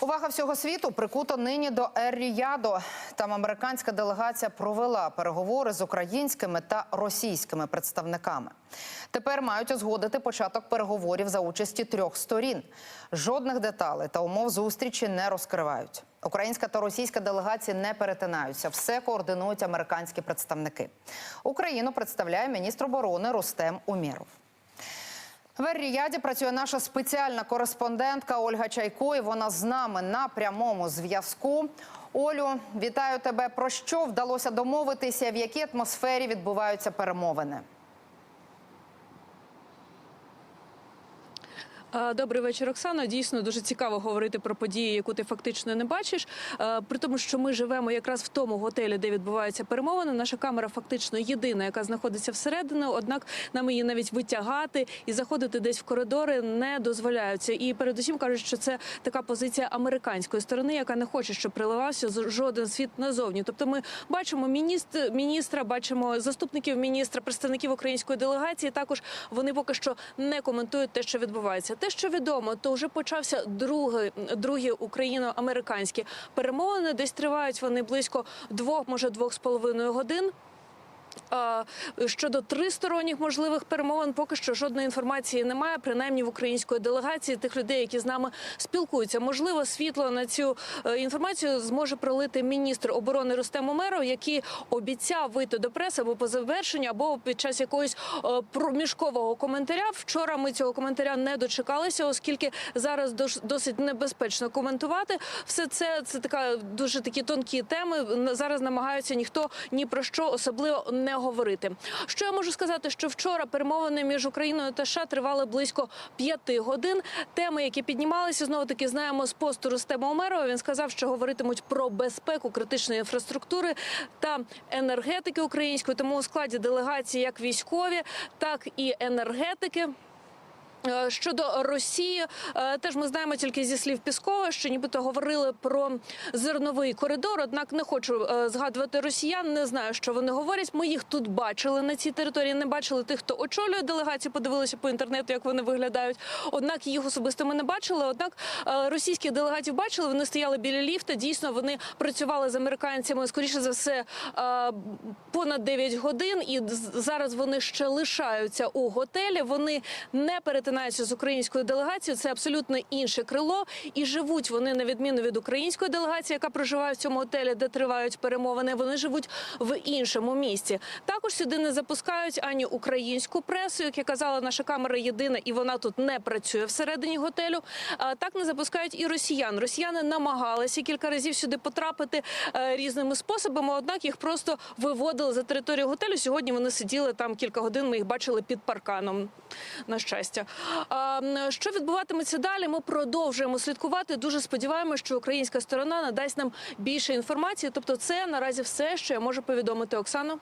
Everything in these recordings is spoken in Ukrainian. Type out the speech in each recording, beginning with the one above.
Увага всього світу прикуто нині до Ер-Ріяду. Там американська делегація провела переговори з українськими та російськими представниками. Тепер мають узгодити початок переговорів за участі трьох сторін. Жодних деталей та умов зустрічі не розкривають. Українська та російська делегації не перетинаються. Все координують американські представники. Україну представляє міністр оборони Рустем Умєров. В Ер-Ріяді працює наша спеціальна кореспондентка Ольга Чайко. і Вона з нами на прямому зв'язку. Олю, вітаю тебе. Про що вдалося домовитися? В якій атмосфері відбуваються перемовини? Добрий вечір, Оксано. Дійсно дуже цікаво говорити про події, яку ти фактично не бачиш. При тому, що ми живемо якраз в тому готелі, де відбуваються перемовини. Наша камера фактично єдина, яка знаходиться всередині. Однак нам її навіть витягати і заходити десь в коридори не дозволяються. І передусім кажуть, що це така позиція американської сторони, яка не хоче, щоб приливався жоден світ назовні. Тобто, ми бачимо міністр, міністра, бачимо заступників міністра, представників української делегації. Також вони поки що не коментують те, що відбувається. Те, що відомо, то вже почався другий, другі україно-американські перемовини. Десь тривають вони близько двох, може двох з половиною годин. Щодо тристоронніх можливих перемовин, поки що жодної інформації немає, принаймні в української делегації тих людей, які з нами спілкуються. Можливо, світло на цю е, інформацію зможе пролити міністр оборони Рустем Умеров, який обіцяв вийти до преси або по завершенню, або під час якогось е, проміжкового коментаря. Вчора ми цього коментаря не дочекалися, оскільки зараз досить небезпечно коментувати. Все це це така дуже такі тонкі теми. Зараз намагаються ніхто ні про що особливо не говорити. Що я можу сказати, що вчора перемовини між Україною та США тривали близько п'яти годин. Теми, які піднімалися, знову таки знаємо з посту Рустема Омерова. Він сказав, що говоритимуть про безпеку критичної інфраструктури та енергетики української. Тому у складі делегації як військові, так і енергетики. Е, Щодо Росії, е, теж ми знаємо тільки зі слів Піскова, що нібито говорили про зерновий коридор. Однак не хочу е, згадувати росіян. Не знаю, що вони говорять. Ми їх тут бачили на цій території. Не бачили тих, хто очолює делегацію. Подивилися по інтернету, як вони виглядають. Однак їх особисто ми не бачили. Однак російських делегатів бачили. Вони стояли біля ліфта. Дійсно, вони працювали з американцями. Скоріше за все, понад 9 годин. І зараз вони ще лишаються у готелі. Вони не перетинаються з українською делегацією. Це абсолютно інше крило. І живуть вони на відміну від української делегації, яка проживає в цьому готелі, де тривають перемовини. Вони живуть в іншому місті. Також сюди не запускають ані українську пресу, як я казала, наша камера єдина, і вона тут не працює всередині готелю. Так не запускають і росіян. Росіяни намагалися кілька разів сюди потрапити е, різними способами. Однак їх просто виводили за територію готелю. Сьогодні вони сиділи там кілька годин. Ми їх бачили під парканом. На щастя, що відбуватиметься далі? Ми продовжуємо слідкувати. Дуже сподіваємося, що українська сторона надасть нам більше інформації. Тобто, це наразі все, що я можу повідомити Оксано.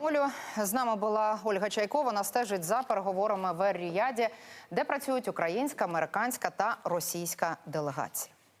Олю, з нами була Ольга Чайкова. Вона стежить за переговорами в Ер-Ріяді, де працюють українська, американська та російська делегації.